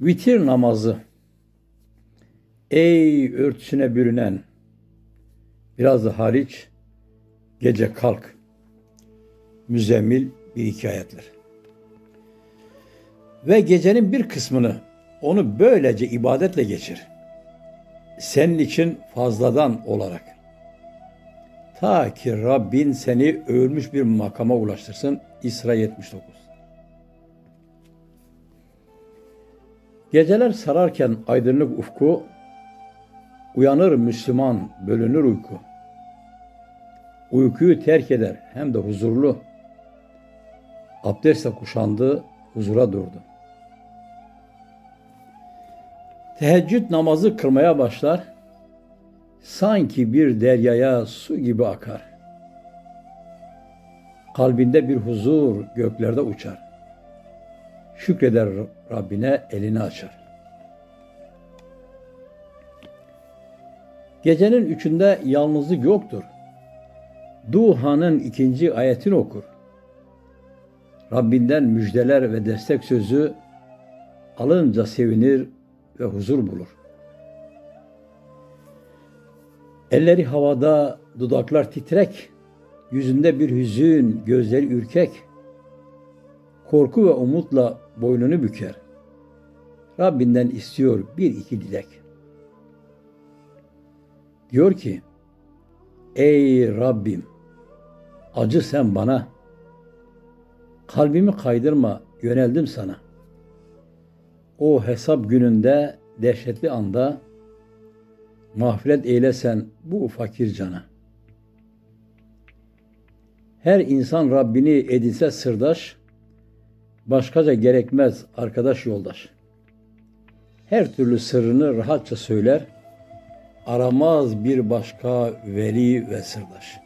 Vitir namazı. Ey örtüsüne bürünen, biraz da hariç, gece kalk. Müzzemmil bir iki ayetler. Ve gecenin bir kısmını onu böylece ibadetle geçir. Senin için fazladan olarak. Ta ki Rabbin seni övülmüş bir makama ulaştırsın. İsra 79. Geceler sararken aydınlık ufku, uyanır Müslüman, bölünür uyku. Uykuyu terk eder hem de huzurlu. Abdestle kuşandı, huzura durdu. Teheccüd namazı kılmaya başlar, sanki bir deryaya su gibi akar. Kalbinde bir huzur göklerde uçar. Şükreder Rabbine elini açar. Gecenin üçünde yalnızlık yoktur. Duhan'ın ikinci ayetini okur. Rabbinden müjdeler ve destek sözü alınca sevinir ve huzur bulur. Elleri havada, dudaklar titrek, yüzünde bir hüzün, gözleri ürkek. Korku ve umutla boynunu büker. Rabbinden istiyor bir iki dilek. Diyor ki, Ey Rabbim, acı sen bana. Kalbimi kaydırma, yöneldim sana. O hesap gününde, dehşetli anda, mağfiret eylesen bu fakir cana. Her insan Rabbini edinse sırdaş, başkaca gerekmez arkadaş yoldaş. Her türlü sırrını rahatça söyler, aramaz bir başka veli ve sırdaş.